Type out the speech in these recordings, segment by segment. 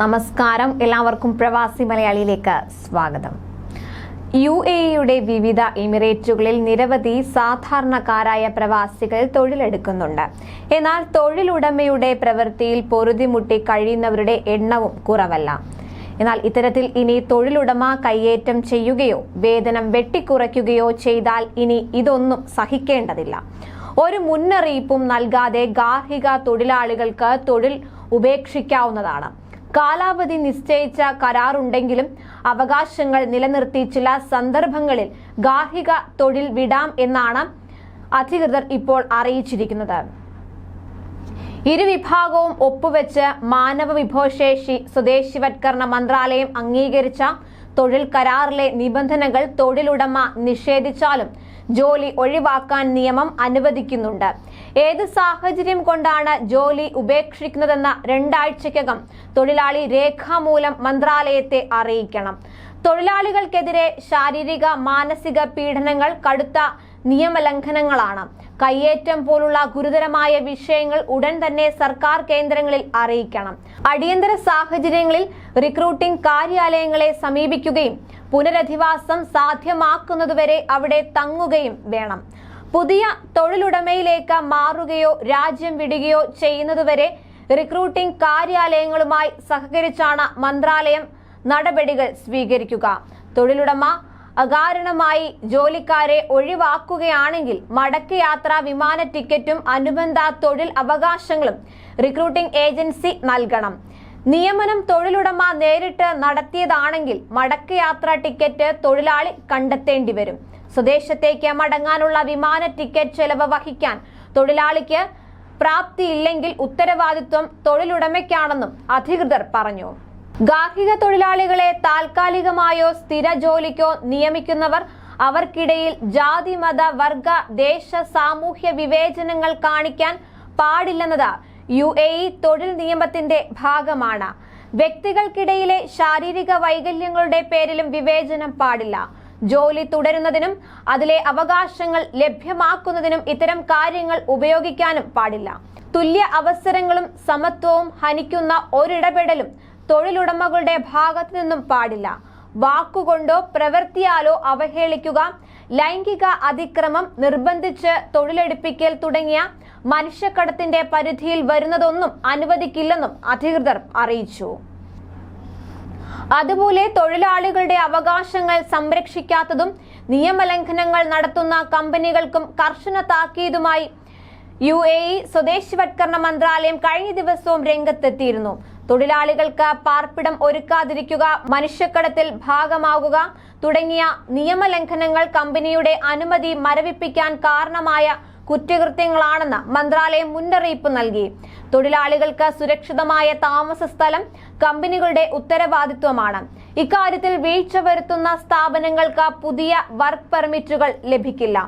നമസ്കാരം. എല്ലാവർക്കും പ്രവാസി മലയാളിയിലേക്ക് സ്വാഗതം. യു എ യുടെ വിവിധ എമിറേറ്റുകളിൽ നിരവധി സാധാരണക്കാരായ പ്രവാസികൾ തൊഴിലെടുക്കുന്നുണ്ട്. എന്നാൽ തൊഴിലുടമയുടെ പ്രവൃത്തിയിൽ പൊറുതിമുട്ടി കഴിയുന്നവരുടെ എണ്ണവും കുറവല്ല. എന്നാൽ ഇത്തരത്തിൽ ഇനി തൊഴിലുടമ കയ്യേറ്റം ചെയ്യുകയോ വേതനം വെട്ടിക്കുറയ്ക്കുകയോ ചെയ്താൽ ഇനി ഇതൊന്നും സഹിക്കേണ്ടതില്ല. ഒരു മുന്നറിയിപ്പും നൽകാതെ ഗാർഹിക തൊഴിലാളികൾക്ക് തൊഴിൽ ഉപേക്ഷിക്കാവുന്നതാണ്. കാലാവധി നിശ്ചയിച്ച കരാറുണ്ടെങ്കിലും അവകാശങ്ങൾ നിലനിർത്തി ചില സന്ദർഭങ്ങളിൽ ഗാർഹിക തൊഴിൽ വിടാം എന്നാണ് അധികൃതർ ഇപ്പോൾ അറിയിച്ചിരിക്കുന്നത്. ഇരുവിഭാഗവും ഒപ്പുവെച്ച് മാനവ വിഭവശേഷി സ്വദേശിവത്കരണ മന്ത്രാലയം അംഗീകരിച്ച തൊഴിൽ കരാറിലെ നിബന്ധനകൾ തൊഴിലുടമ നിഷേധിച്ചാലും ജോലി ഒഴിവാക്കാൻ നിയമം അനുവദിക്കുന്നുണ്ട്. ഏത് സാഹചര്യം കൊണ്ടാണ് ജോലി ഉപേക്ഷിക്കുന്നതെന്ന രണ്ടാഴ്ചക്കകം തൊഴിലാളി രേഖാമൂലം മന്ത്രാലയത്തെ അറിയിക്കണം. തൊഴിലാളികൾക്കെതിരെ ശാരീരിക മാനസിക പീഡനങ്ങൾ കടുത്ത നിയമലംഘനങ്ങളാണ്. കയ്യേറ്റം പോലുള്ള ഗുരുതരമായ വിഷയങ്ങൾ ഉടൻ തന്നെ സർക്കാർ കേന്ദ്രങ്ങളിൽ അറിയിക്കണം. അടിയന്തര സാഹചര്യങ്ങളിൽ റിക്രൂട്ടിംഗ് കാര്യാലയങ്ങളെ സമീപിക്കുകയും പുനരധിവാസം സാധ്യമാക്കുന്നതുവരെ അവിടെ തങ്ങുകയും വേണം. പുതിയ തൊഴിലുടമയിലേക്ക് മാറുകയോ രാജ്യം വിടുകയോ ചെയ്യുന്നതുവരെ റിക്രൂട്ടിംഗ് കാര്യാലയങ്ങളുമായി സഹകരിച്ചാണ് മന്ത്രാലയം നടപടികൾ സ്വീകരിക്കുക. തൊഴിലുടമ അകാരണമായി ജോലിക്കാരെ ഒഴിവാക്കുകയാണെങ്കിൽ മടക്കയാത്ര വിമാന ടിക്കറ്റും അനുബന്ധ തൊഴിൽ അവകാശങ്ങളും റിക്രൂട്ടിംഗ് ഏജൻസി നൽകണം. നിയമനം തൊഴിലുടമ നേരിട്ട് നടത്തിയതാണെങ്കിൽ മടക്കയാത്ര ടിക്കറ്റ് തൊഴിലാളി കണ്ടെത്തേണ്ടി വരും. സ്വദേശത്തേക്ക് മടങ്ങാനുള്ള വിമാന ടിക്കറ്റ് ചെലവ് വഹിക്കാൻ തൊഴിലാളിക്ക് പ്രാപ്തിയില്ലെങ്കിൽ ഉത്തരവാദിത്വം തൊഴിലുടമയ്ക്കാണെന്നും അധികൃതർ പറഞ്ഞു. ഗാർഹിക തൊഴിലാളികളെ താൽക്കാലികമായോ സ്ഥിര ജോലിക്കോ നിയമിക്കുന്നവർ അവർക്കിടയിൽ ജാതി മത വർഗ ദേശ സാമൂഹ്യ വിവേചനങ്ങൾ കാണിക്കാൻ പാടില്ലെന്നത് യു എ ഇ തൊഴിൽ നിയമത്തിന്റെ ഭാഗമാണ്. വ്യക്തികൾക്കിടയിലെ ശാരീരിക വൈകല്യങ്ങളുടെ പേരിലും വിവേചനം പാടില്ല. ജോലി തുടരുന്നതിനും അതിലെ അവകാശങ്ങൾ ലഭ്യമാക്കുന്നതിനും ഇത്തരം കാര്യങ്ങൾ ഉപയോഗിക്കാനും പാടില്ല. തുല്യ അവസരങ്ങളും സമത്വവും ഹനിക്കുന്ന ഒരിടപെടലും തൊഴിലുടമകളുടെ ഭാഗത്തു നിന്നും പാടില്ല. വാക്കുകൊണ്ടോ പ്രവൃത്തിയാലോ അവഹേളിക്കുക ലൈംഗിക അതിക്രമം നിർബന്ധിച്ച് തൊഴിലെടുപ്പിക്കൽ തുടങ്ങിയ മനുഷ്യക്കടത്തിന്റെ പരിധിയിൽ വരുന്നതൊന്നും അനുവദിക്കില്ലെന്നും അധികൃതർ അറിയിച്ചു. അതുപോലെ തൊഴിലാളികളുടെ അവകാശങ്ങൾ സംരക്ഷിക്കാത്തതും നിയമലംഘനങ്ങൾ നടത്തുന്ന കമ്പനികൾക്കും കർശന താക്കീതുമായി യു എ ഇ സ്വദേശിവത്കരണ മന്ത്രാലയം കഴിഞ്ഞ ദിവസവും രംഗത്തെത്തിയിരുന്നു. തൊഴിലാളികൾക്ക് പാർപ്പിടം ഒരുക്കാതിരിക്കുക മനുഷ്യക്കടത്തിൽ ഭാഗമാകുക തുടങ്ങിയ നിയമലംഘനങ്ങൾ കമ്പനിയുടെ അനുമതി മരവിപ്പിക്കാൻ കാരണമായ കുറ്റകൃത്യങ്ങളാണെന്ന് മന്ത്രാലയം മുന്നറിയിപ്പ് നൽകി. തൊഴിലാളികൾക്ക് സുരക്ഷിതമായ താമസ സ്ഥലം കമ്പനികളുടെ ഉത്തരവാദിത്വമാണ്. ഇക്കാര്യത്തിൽ വീഴ്ച വരുത്തുന്ന സ്ഥാപനങ്ങൾക്ക് പുതിയ വർക്ക് പെർമിറ്റുകൾ ലഭിക്കില്ല.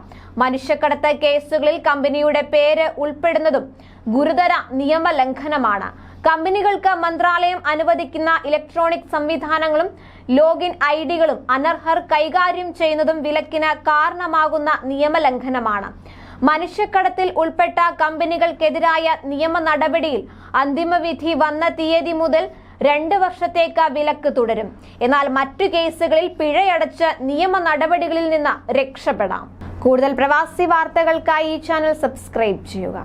മനുഷ്യക്കടത്ത് കേസുകളിൽ കമ്പനിയുടെ പേര് ഉൾപ്പെടുന്നതും ഗുരുതര നിയമലംഘനമാണ്. കമ്പനികൾക്ക് മന്ത്രാലയം അനുവദിക്കുന്ന ഇലക്ട്രോണിക് സംവിധാനങ്ങളും ലോഗിൻ ഐ ഡികളും അനർഹർ കൈകാര്യം ചെയ്യുന്നതും വിലക്കിന് കാരണമാകുന്ന നിയമലംഘനമാണ്. മനുഷ്യക്കടത്തിൽ ഉൾപ്പെട്ട കമ്പനികൾക്കെതിരായ നിയമ നടപടിയിൽ അന്തിമവിധി വന്ന തീയതി മുതൽ രണ്ട് വർഷത്തേക്ക് വിലക്ക് തുടരും. എന്നാൽ മറ്റു കേസുകളിൽ പിഴയടച്ച് നിയമ നടപടികളിൽ നിന്ന് രക്ഷപ്പെടാം. കൂടുതൽ പ്രവാസി വാർത്തകൾക്കായി ഈ ചാനൽ സബ്സ്ക്രൈബ് ചെയ്യുക.